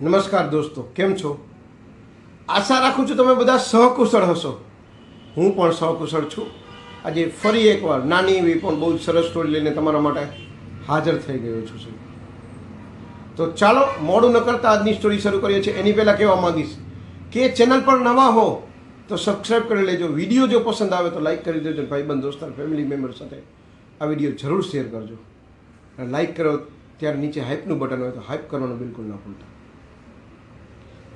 નમસ્કાર દોસ્તો, કેમ છો? આશા રાખું છું તમે બધા સહકુશળ હશો. હું પણ સહકુશળ છું. આજે ફરી એકવાર નાની એવી પણ બહુ જ સરસ સ્ટોરી લઈને તમારા માટે હાજર થઈ ગયો છું તો ચાલો, મોડું ન કરતા આજની સ્ટોરી શરૂ કરીએ છીએ. એની પહેલાં કહેવા માંગીશ કે ચેનલ પર નવા હો તો સબસ્ક્રાઈબ કરી લેજો. વીડિયો જો પસંદ આવે તો લાઈક કરી દેજો ભાઈબંધ દોસ્તાર ફેમિલી મેમ્બર સાથે આ વીડિયો જરૂર શેર કરજો. અને લાઈક કરો, ત્યારે નીચે હાઇપનું બટન હોય તો હાઇપ કરવાનું બિલકુલ ના ભૂલતા.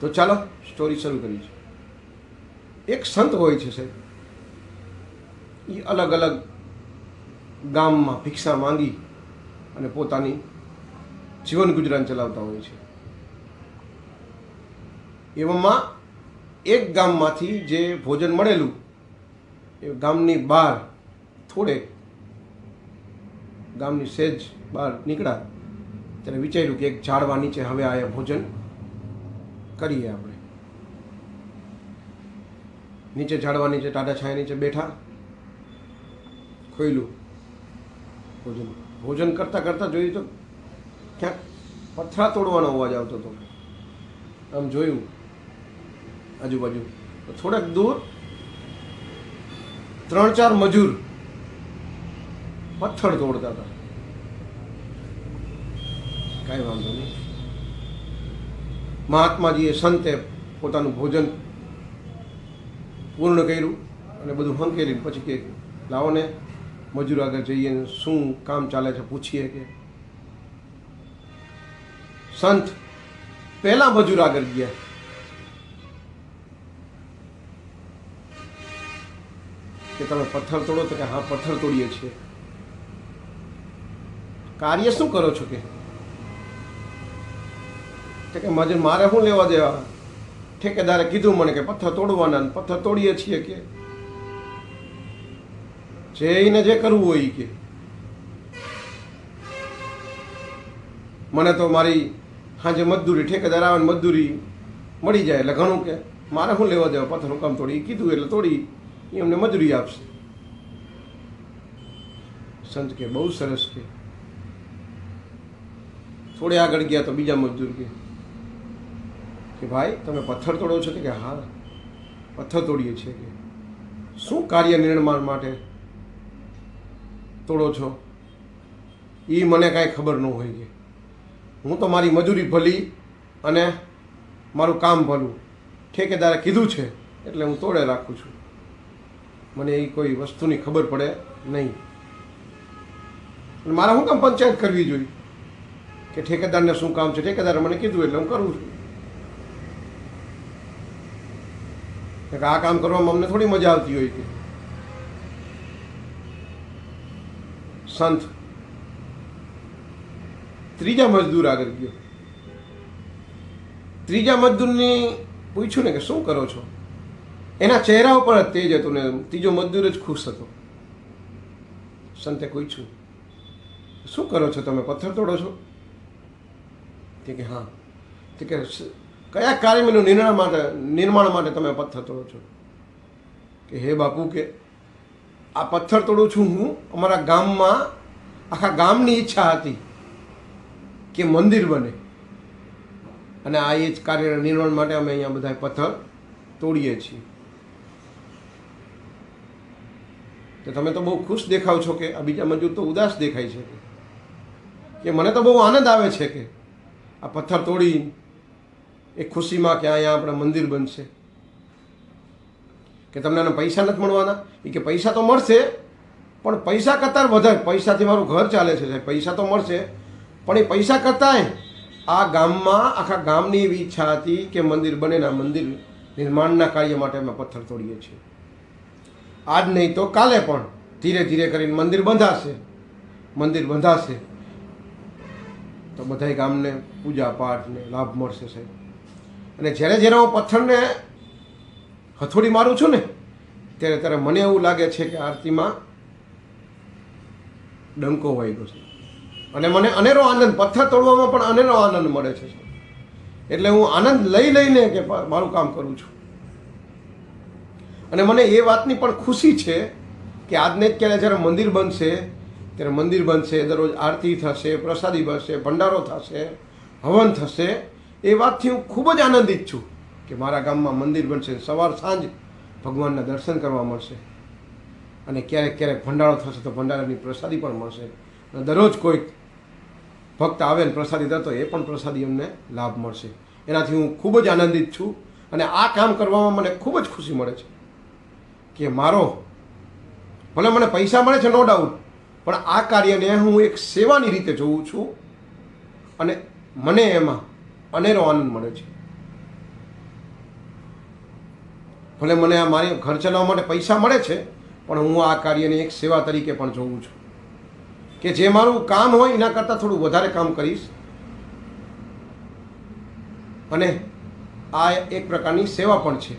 તો ચાલો સ્ટોરી શરૂ કરી છે એક સંત હોય છે સાહેબ. એ અલગ અલગ ગામમાં ભિક્ષા માંગી અને પોતાની જીવન ગુજરાન ચલાવતા હોય છે. એવામાં એક ગામમાંથી જે ભોજન મળેલું, એ ગામની બહાર થોડે ગામની સેજ બહાર નીકળ્યા. ત્યારે વિચાર્યું કે એક ઝાડવા નીચે હવે આ ભોજન. કરીએ આપણે. નીચે ઝાડવા નીચે ટાટા છાયા નીચે બેઠા. ખોઈલું ભોજન. ભોજન કરતાં કરતાં જોયું તો ક્યાંક પથરા તોડવાનો અવાજ આવતો હતો. આમ જોયું આજુબાજુ. તો થોડાક દૂર ત્રણ ચાર મજૂર પથ્થર તોડતા હતા. કાંઈ વાંધો નહીં. મહાત્માજીએ સંતે પોતાનું ભોજન પૂર્ણ કર્યું અને બધું હંકેલી પછી કે લાવો ને, મજૂર આગળ જઈએ શું કામ ચાલે છે પૂછીએ કે. સંત પહેલા મજૂર આગળ ગયા. કે તમે પથ્થર તોડો તો કે હા, પથ્થર તોડીએ છીએ. કાર્ય શું કરો છો કે? તો કે મજૂર મારે શું લેવા દેવા? ઠેકેદારે કીધું મને કે પથ્થર તોડવાના પથ્થર તોડીએ છીએ કે. જે એને જે કરવું હોય કે. મને તો મારી સાંજે મજદૂરી, ઠેકેદાર આવે મજદૂરી મળી જાય એટલે ઘણું કે. મારે શું લેવા દેવા પથ્થર કામ તોડી? કીધું એટલે તોડી. એ અમને મજૂરી આપશે. સંત કે બહુ સરસ કે. થોડે આગળ ગયા તો બીજા મજદૂર કે. કે ભાઈ, તમે પથ્થર તોડો છો કે હા, પથ્થર તોડીએ છીએ કે. શું કાર્ય નિર્માણ માટે તોડો છો? એ મને કાંઈ ખબર ન હોય કે. હું તો મારી મજૂરી ભલી અને મારું કામ ભલું. ઠેકેદારે કીધું છે, એટલે હું તોડે રાખું છું. મને એ કોઈ વસ્તુની ખબર પડે નહીં. મારે શું કામ પંચાયત કરવી જોઈએ? કે ઠેકેદારને શું કામ છે? ઠેકેદારે મને કીધું એટલે હું કરું છું. કે આ કામ કરવામાં અમને થોડી મજા આવતી હોય કે સંત. ત્રીજા મજદૂર આગળ ગયો. ત્રીજા મજદૂરની પૂછ્યું ને કે શું કરો છો? એના ચહેરા ઉપર જ તેજ હતું ને ત્રીજો મજદૂર જ ખુશ હતો. સંતે પૂછ્યું, શું કરો છો તમે? પથ્થર તોડો છો? તે કે, હા. તે કે કયા કાર્યનું નિર્ણય માટે, નિર્માણ માટે તમે પથ્થર તોડો છો? કે હે બાપુ, કે આ પથ્થર તોડું છું હું, અમારા ગામમાં, આખા ગામની ઈચ્છા હતી કે મંદિર બને. અને આ એ જ કાર્ય નિર્માણ માટે અમે અહીંયા બધા પથ્થર તોડીએ છીએ. તો તમે તો બહુ ખુશ દેખાવ છો કે આ બીજા મજૂર તો ઉદાસ દેખાય છે કે મને તો બહુ આનંદ આવે છે કે આ પથ્થર તોડી એ ખુશીમાં કે અહીંયા આપણે મંદિર બનશે. કે તમને એને પૈસા નથી મળવાના? એ કે પૈસા તો મળશે, પણ પૈસા કરતાં વધારે. પૈસાથી મારું ઘર ચાલે છે સાહેબ. પૈસા તો મળશે, પણ એ પૈસા કરતાંય આ ગામમાં, આખા ગામની એવી ઈચ્છા હતી કે મંદિર બને ને આ મંદિર નિર્માણના કાર્ય માટે અમે પથ્થર તોડીએ છીએ. આજ નહીં તો કાલે પણ ધીરે ધીરે કરીને મંદિર બંધાશે. મંદિર બંધાશે. તો બધાય ગામને પૂજા પાઠને લાભ મળશે સાહેબ. અને જ્યારે જ્યારે હું પથ્થરને હથોડી મારું છું ને, ત્યારે ત્યારે મને એવું લાગે છે કે આરતીમાં ડંકો વાગ્યો છે. અને મને અનેરો આનંદ, પથ્થર તોડવામાં પણ અનેરો આનંદ મળે છે. એટલે હું આનંદ લઈ લઈને કે મારું કામ કરું છું. અને મને એ વાતની પણ ખુશી છે કે આજને જ ક્યારે જ્યારે મંદિર બનશે, ત્યારે મંદિર બનશે, દરરોજ આરતી થશે, પ્રસાદી બનશે, ભંડારો થશે, હવન થશે એ વાતથી હું ખૂબ જ આનંદિત છું કે મારા ગામમાં મંદિર બનશે. સવાર સાંજ ભગવાનના દર્શન કરવા મળશે. અને ક્યારેક ક્યારેક ભંડારો થશે તો ભંડારાની પ્રસાદી પણ મળશે. અને દરરોજ કોઈક ભક્ત આવે ને પ્રસાદી થતો એ પણ પ્રસાદી અમને લાભ મળશે. એનાથી હું ખૂબ જ આનંદિત છું અને આ કામ કરવામાં મને ખૂબ જ ખુશી મળે છે કે મારો ભલે મને પૈસા મળે છે, નો ડાઉટ પણ આ કાર્યને હું એક સેવાની રીતે જોઉં છું અને મને એમાં અનેરો આનંદ મળે છે. ભલે મને આ મારી ઘર ચલાવવા માટે પૈસા મળે છે, પણ હું આ કાર્યને એક સેવા તરીકે પણ જોઉં છું. કે જે મારું કામ હોય એના કરતાં થોડું વધારે કામ કરીશ. અને આ એક પ્રકારની સેવા પણ છે.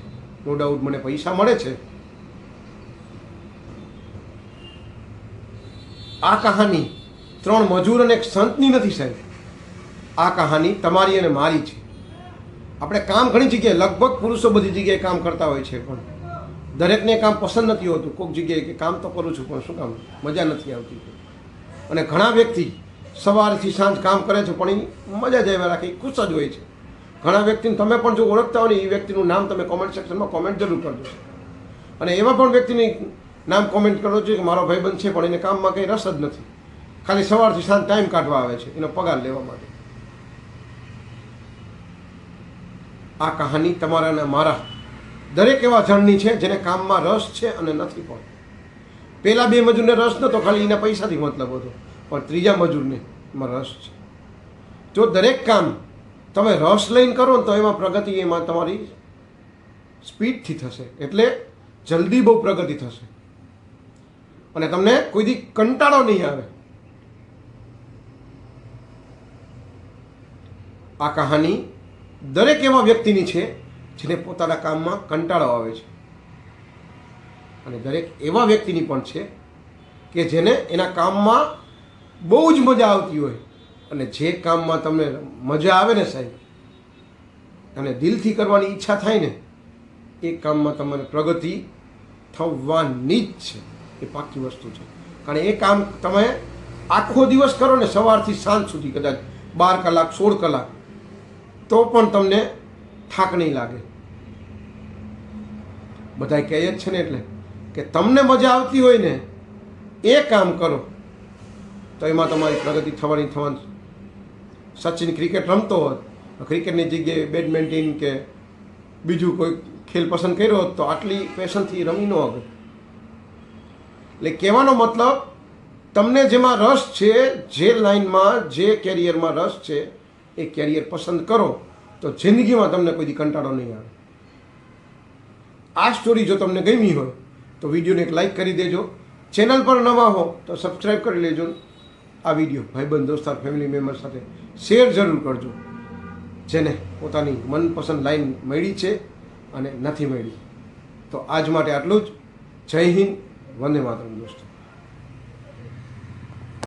નો ડાઉટ મને પૈસા મળે છે. આ કહાની ત્રણ મજૂર અને એક સંતની નથી સાહેબ. આ કહાની તમારી અને મારી છે. આપણે કામ ઘણી જગ્યાએ, લગભગ પુરુષો બધી જગ્યાએ કામ કરતા હોય છે પણ દરેકને કામ પસંદ નથી હોતું. કોઈક જગ્યાએ કે કામ તો કરું છું પણ શું કામ? મજા નથી આવતી. અને ઘણા વ્યક્તિ સવારથી સાંજ કામ કરે છે પણ એ મજા જ આવ્યા રાખે ખુશ જ હોય છે. ઘણા વ્યક્તિને તમે પણ જો ઓળખતા હોય ને, એ વ્યક્તિનું નામ તમે કોમેન્ટ સેક્શનમાં કોમેન્ટ જરૂર કરજો. અને એવા પણ વ્યક્તિની નામ કોમેન્ટ કરો છો કે મારો ભાઈબંધ છે પણ એને કામમાં કંઈ રસ જ નથી. ખાલી સવારથી સાંજ ટાઈમ કાઢવા આવે છે, એનો પગાર લેવા માટે. આ કહાની તમારા અને મારા દરેક એવા જણની છે જેને કામમાં રસ છે અને નથી પણ. પહેલાં બે મજૂરને રસ નહોતો ખાલી એના પૈસાથી મતલબ હતો. પણ ત્રીજા મજૂરને એમાં રસ છે. જો દરેક કામ તમે રસ લઈને કરો ને તો એમાં પ્રગતિ એમાં તમારી સ્પીડથી થશે. એટલે જલ્દી બહુ પ્રગતિ થશે. અને તમને કોઈ દી કંટાળો નહીં આવે. આ કહાની દરેક એવા વ્યક્તિની છે જેને પોતાના કામમાં કંટાળો આવે છે. અને દરેક એવા વ્યક્તિની પણ છે કે જેને એના કામમાં બહુ જ મજા આવતી હોય. અને જે કામમાં તમને મજા આવે ને સાહેબ, અને દિલથી કરવાની ઈચ્છા થાય ને, એ કામમાં તમને પ્રગતિ થવાની જ છે. એ પાકી વસ્તુ છે. કારણ એ કામ તમે આખો દિવસ કરો ને સવારથી સાંજ સુધી કદાચ બાર કલાક, સોળ કલાક તો પણ તમને થાક નહીં લાગે. બધા કહે જ છે ને એટલે કે તમને મજા આવતી હોય ને, એ કામ કરો. તો એમાં તમારી પ્રગતિ થવાની થવાની સચિન ક્રિકેટ રમતો હોત, ક્રિકેટની જગ્યાએ બેડમિન્ટન કે બીજું કોઈ ખેલ પસંદ કર્યો હોત, તો આટલી પેશનથી રમી ન હવે એટલે કહેવાનો મતલબ, તમને જેમાં રસ છે, જે લાઈનમાં જે કેરિયરમાં રસ છે એ કેરિયર પસંદ કરો, તો જિંદગીમાં તમને કોઈ કંટાળો નહીં આવે. આ સ્ટોરી જો તમને ગમી હોય, તો વિડીયોને એક લાઈક કરી દેજો. ચેનલ પર નવા હો, તો સબસ્ક્રાઈબ કરી લેજો. આ વીડિયો ભાઈબંધ, દોસ્તાર ફેમિલી મેમ્બર સાથે શેર જરૂર કરજો. જેને પોતાની મનપસંદ લાઈન મળી છે અને નથી મળી. તો આજ માટે આટલું જ. જય હિન્દ, વંદે માતરમ, દોસ્તો.